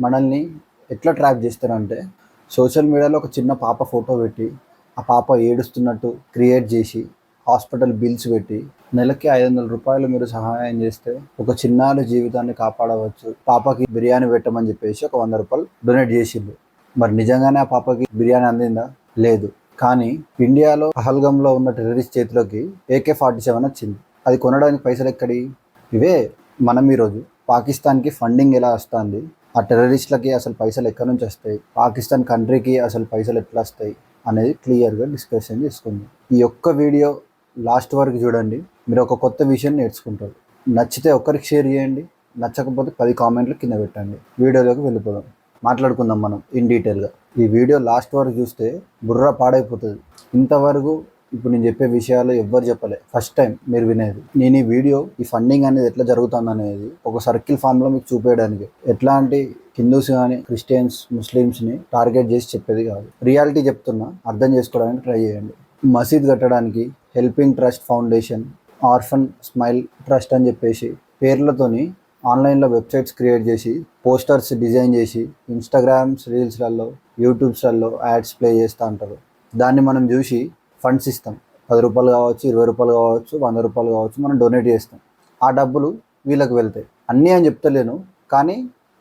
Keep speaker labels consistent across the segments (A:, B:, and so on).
A: మనల్ని ఎట్లా ట్రాప్ చేస్తారంటే సోషల్ మీడియాలో ఒక చిన్న పాప ఫోటో పెట్టి ఆ పాప ఏడుస్తున్నట్టు క్రియేట్ చేసి హాస్పిటల్ బిల్స్ పెట్టి నెలకి ఐదు వందల రూపాయలు మీరు సహాయం చేస్తే ఒక చిన్నారి జీవితాన్ని కాపాడవచ్చు. పాపకి బిర్యానీ పెట్టమని చెప్పేసి ఒక వంద రూపాయలు డొనేట్ చేసిండు. మరి నిజంగానే ఆ పాపకి బిర్యానీ అందిందా? లేదు. కానీ ఇండియాలో పహల్గంలో ఉన్న టెర్రరిస్ట్ చేతిలోకి ఏకే ఫార్టీ సెవెన్ వచ్చింది. అది కొనడానికి పైసలు ఎక్కడి? ఇవే మనం ఈరోజు. పాకిస్తాన్కి ఫండింగ్ ఎలా వస్తుంది? ఆ టెర్రరిస్ట్లకి అసలు పైసలు ఎక్కడి నుంచి వస్తాయి? పాకిస్తాన్ కంట్రీకి అసలు పైసలు ఎట్లా వస్తాయి? అనేది క్లియర్గా డిస్కషన్ చేసుకుంది. ఈ ఒక్క వీడియో లాస్ట్ వరకు చూడండి. మీరు ఒక కొత్త విషయం నేర్చుకుంటారు. నచ్చితే ఒక్కరికి షేర్ చేయండి. నచ్చకపోతే పది కామెంట్లు కింద పెట్టండి. వీడియోలోకి వెళ్ళిపోదాం. మాట్లాడుకుందాం మనం ఇన్ డీటెయిల్గా ఈ వీడియో లాస్ట్ వరకు చూస్తే బుర్ర పాడైపోతుంది. ఇంతవరకు ఇప్పుడు నేను చెప్పే విషయాలు ఎవ్వరు చెప్పలే. ఫస్ట్ టైం మీరు వినేది. నేను ఈ వీడియో ఈ ఫండింగ్ అనేది ఎట్లా జరుగుతుంది అనేది ఒక సర్కిల్ ఫామ్లో మీకు చూపేయడానికి. ఎట్లాంటి హిందూస్ కానీ క్రిస్టియన్స్ ముస్లిమ్స్ని టార్గెట్ చేసి చెప్పేది కాదు. రియాలిటీ చెప్తున్నా అర్థం చేసుకోవడానికి ట్రై చేయండి. మసీద్ కట్టడానికి helping trust foundation orphan smile trust అని చెప్పేసి పేర్లతోని ఆన్లైన్లో వెబ్సైట్స్ క్రియేట్ చేసి పోస్టర్స్ డిజైన్ చేసి ఇన్స్టాగ్రామ్స్ రీల్స్లలో యూట్యూబ్స్లలో యాడ్స్ ప్లే చేస్తూ ఉంటారు దాన్ని మనం చూసి ఫండ్స్ ఇస్తాం పది రూపాయలు కావచ్చు ఇరవై రూపాయలు కావచ్చు వంద రూపాయలు కావచ్చు మనం డొనేట్ చేస్తాం. ఆ డబ్బులు వీళ్ళకి వెళ్తాయి. అన్నీ అని చెప్తలేను కానీ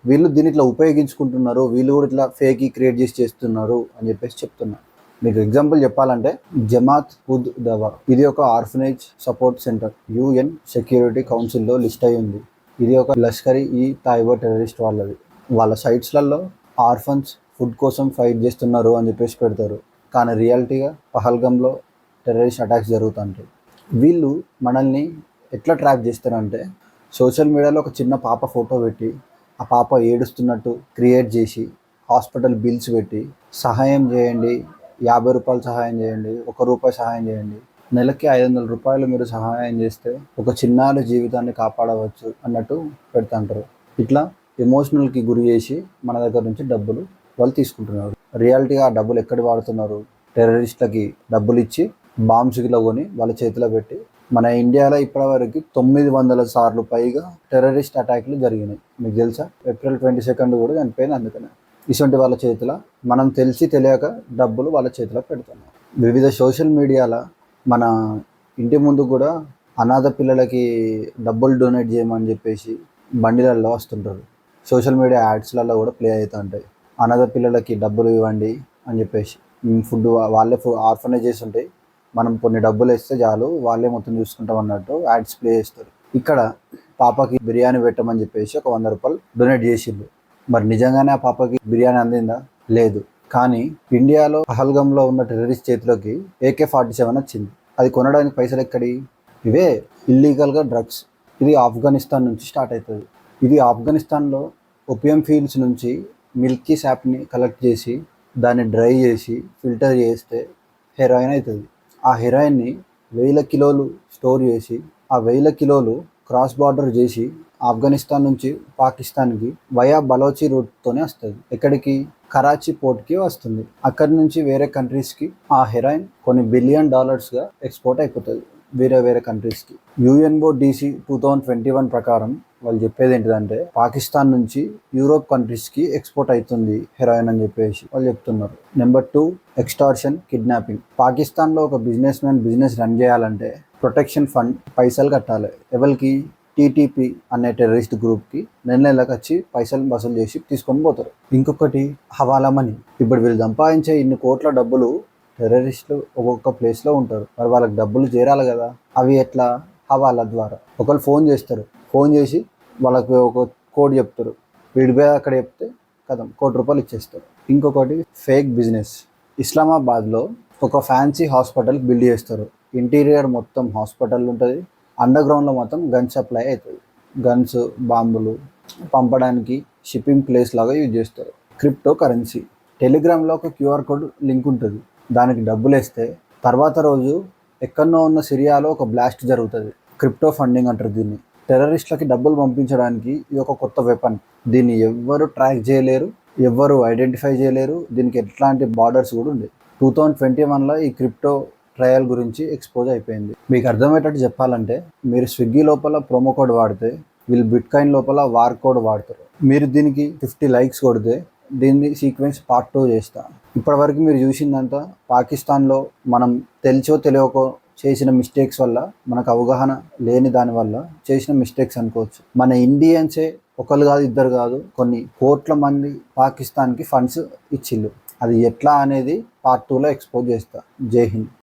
A: వీళ్ళు దీన్ని ఇట్లా ఉపయోగించుకుంటున్నారు వీళ్ళు కూడా ఇట్లా ఫేక్ క్రియేట్ చేసి చేస్తున్నారు అని చెప్పేసి చెప్తున్నారు మీకు ఎగ్జాంపుల్ చెప్పాలంటే జమాత్ ఉద్ దవా. ఇది ఒక orphanage support centre UN security కౌన్సిల్లో లిస్ట్ అయి ఉంది. ఇది ఒక లష్కరీ ఈ తాయిబా టెర్రరిస్ట్ వాళ్ళది. వాళ్ళ సైట్స్లలో ఆర్ఫన్స్ ఫుడ్ కోసం ఫైట్ చేస్తున్నారు అని చెప్పేసి పెడతారు. కానీ రియాలిటీగా పహల్గంలో టెర్రరిస్ట్ అటాక్స్ జరుగుతుంటాయి. వీళ్ళు మనల్ని ఎట్లా ట్రాప్ చేస్తారంటే సోషల్ మీడియాలో ఒక చిన్న పాప ఫోటో పెట్టి ఆ పాప ఏడుస్తున్నట్టు క్రియేట్ చేసి హాస్పిటల్ బిల్స్ పెట్టి సహాయం చేయండి యాభై రూపాయలు సహాయం చేయండి ఒక రూపాయి సహాయం చేయండి నెలకి ఐదు వందల రూపాయలు మీరు సహాయం చేస్తే ఒక చిన్నారి జీవితాన్ని కాపాడవచ్చు అన్నట్టు పెడుతుంటారు. ఇట్లా ఎమోషనల్కి గురి చేసి మన దగ్గర నుంచి డబ్బులు వాళ్ళు తీసుకుంటున్నారు. రియాలిటీగా డబ్బులు ఎక్కడ వాడుతున్నారు? టెర్రరిస్ట్లకి డబ్బులు ఇచ్చి బాంబ్స్ గిట్లా కొని వాళ్ళ చేతిలో పెట్టి మన ఇండియాలో ఇప్పటివరకు తొమ్మిది వందల సార్లు పైగా టెర్రరిస్ట్ అటాక్లు జరిగినాయి. మీకు తెలుసా? ఏప్రిల్ ట్వంటీ సెకండ్ కూడా చనిపోయింది అందుకనే. ఇటువంటి వాళ్ళ చేతిలో మనం తెలిసి తెలియక డబ్బులు వాళ్ళ చేతిలో పెడుతున్నాం. వివిధ సోషల్ మీడియాలో మన ఇంటి ముందు కూడా అనాథ పిల్లలకి డబ్బులు డొనేట్ చేయమని చెప్పేసి బండిలలో వస్తుంటారు. సోషల్ మీడియా యాడ్స్లలో కూడా ప్లే అవుతూ ఉంటాయి. అనాథ పిల్లలకి డబ్బులు ఇవ్వండి అని చెప్పేసి. ఫుడ్ వాళ్ళే ఫుడ్ ఆర్ఫనైజేస్ ఉంటాయి. మనం కొన్ని డబ్బులు ఇస్తే చాలు వాళ్ళే మొత్తం చూసుకుంటాం అన్నట్టు యాడ్స్ ప్లే చేస్తారు. ఇక్కడ పాపకి బిర్యానీ పెట్టమని చెప్పేసి ఒక వంద రూపాయలు డొనేట్ చేసిండు మరి నిజంగానే ఆ పాపకి బిర్యానీ అందిందా? లేదు. కానీ ఇండియాలో పహల్గంలో ఉన్న టెర్రరిస్ట్ చేతిలోకి ఏకే ఫార్టీ సెవెన్ వచ్చింది. అది కొనడానికి పైసలు ఎక్కడి? ఇవే ఇల్లీగల్గా డ్రగ్స్ ఇది ఆఫ్ఘనిస్తాన్ నుంచి స్టార్ట్ అవుతుంది. ఇది ఆఫ్ఘనిస్తాన్లో ఒపియం ఫీల్డ్స్ నుంచి మిల్కీ శాప్ని కలెక్ట్ చేసి దాన్ని డ్రై చేసి ఫిల్టర్ చేస్తే హెరాయిన్ అవుతుంది. ఆ హెరాయిన్ని వేల కిలోలు స్టోర్ చేసి ఆ వేల కిలోలు క్రాస్ బార్డర్ చేసి ఆఫ్ఘనిస్తాన్ నుంచి పాకిస్తాన్కి వయా బలోచి రూట్తోనే వస్తుంది. ఎక్కడికి? కరాచీ పోర్ట్కి వస్తుంది. అక్కడి నుంచి వేరే కంట్రీస్కి ఆ హెరాయిన్ కొన్ని బిలియన్ డాలర్స్గా ఎక్స్పోర్ట్ అయిపోతుంది. వేరే వేరే కంట్రీస్కి. UNO DC two thousand twenty one ప్రకారం వాళ్ళు చెప్పేది ఏంటిదంటే పాకిస్తాన్ నుంచి యూరోప్ కంట్రీస్కి ఎక్స్పోర్ట్ అవుతుంది హెరాయిన్ అని చెప్పేసి వాళ్ళు చెప్తున్నారు. నెంబర్ టూ ఎక్స్టార్షన్ కిడ్నాపింగ్ పాకిస్తాన్లో ఒక బిజినెస్ మ్యాన్ బిజినెస్ రన్ చేయాలంటే ప్రొటెక్షన్ ఫండ్ పైసలు కట్టాలి. ఎవరికి? టీటీపీ అనే టెర్రరిస్ట్ గ్రూప్కి నెల నెలకు వచ్చి పైసలు వసూలు చేసి తీసుకొని పోతారు. ఇంకొకటి హవాలా మనీ. ఇప్పుడు వీళ్ళు సంపాదించే ఇన్ని కోట్ల డబ్బులు టెర్రరిస్టులు ఒక్కొక్క ప్లేస్లో ఉంటారు. మరి వాళ్ళకి డబ్బులు చేరాలి కదా. అవి ఎట్లా? హవాలా ద్వారా. ఒకళ్ళు ఫోన్ చేస్తారు. ఫోన్ చేసి వాళ్ళకి ఒక కోడ్ చెప్తారు. వీడిపోయి అక్కడ చెప్తే కదం కోటి రూపాయలు ఇచ్చేస్తారు. ఇంకొకటి ఫేక్ బిజినెస్. ఇస్లామాబాద్లో ఒక ఫ్యాన్సీ హాస్పిటల్ బిల్డ్ చేస్తారు. ఇంటీరియర్ మొత్తం హాస్పిటల్ ఉంటుంది. అండర్ గ్రౌండ్లో మొత్తం గన్ సప్లై అవుతుంది. గన్స్ బాంబులు పంపడానికి షిప్పింగ్ ప్లేస్ లాగా యూజ్ చేస్తారు. Crypto currency. టెలిగ్రామ్లో ఒక క్యూఆర్ కోడ్ లింక్ ఉంటుంది. దానికి డబ్బులు వేస్తే తర్వాత రోజు ఎక్కడో ఉన్న సిరియాలో ఒక బ్లాస్ట్ జరుగుతుంది. క్రిప్టో ఫండింగ్ అంటారు దీన్ని. టెర్రరిస్ట్లకి డబ్బులు పంపించడానికి ఇది ఒక కొత్త వెపన్ దీన్ని ఎవ్వరు ట్రాక్ చేయలేరు ఎవ్వరు ఐడెంటిఫై చేయలేరు. దీనికి ఎట్లాంటి బార్డర్స్ కూడా ఉంది టూ థౌజండ్ ట్వంటీ వన్లో ఈ క్రిప్టో ట్రయల్ గురించి ఎక్స్పోజ్ అయిపోయింది. మీకు అర్థమయ్యేటట్టు చెప్పాలంటే మీరు స్విగ్గీ లోపల ప్రోమో కోడ్ వాడితే వీళ్ళు బిట్ కాయిన్ లోపల వార్ కోడ్ వాడతారు. మీరు దీనికి ఫిఫ్టీ లైక్స్ కొడితే దీన్ని సీక్వెన్స్ పార్ట్ టూ చేస్తా. ఇప్పటివరకు మీరు చూసిందంతా పాకిస్తాన్లో మనం తెలిసో తెలియకో చేసిన మిస్టేక్స్ వల్ల మనకు అవగాహన లేని దాని వల్ల చేసిన మిస్టేక్స్ అనుకోవచ్చు. మన ఇండియన్సే ఒకరు కాదు ఇద్దరు కాదు కొన్ని కోట్ల మంది పాకిస్తాన్కి ఫండ్స్ ఇచ్చిళ్ళు. అది ఎట్లా అనేది పార్ట్ టూలో ఎక్స్పోజ్ చేస్తా. జై హింద్.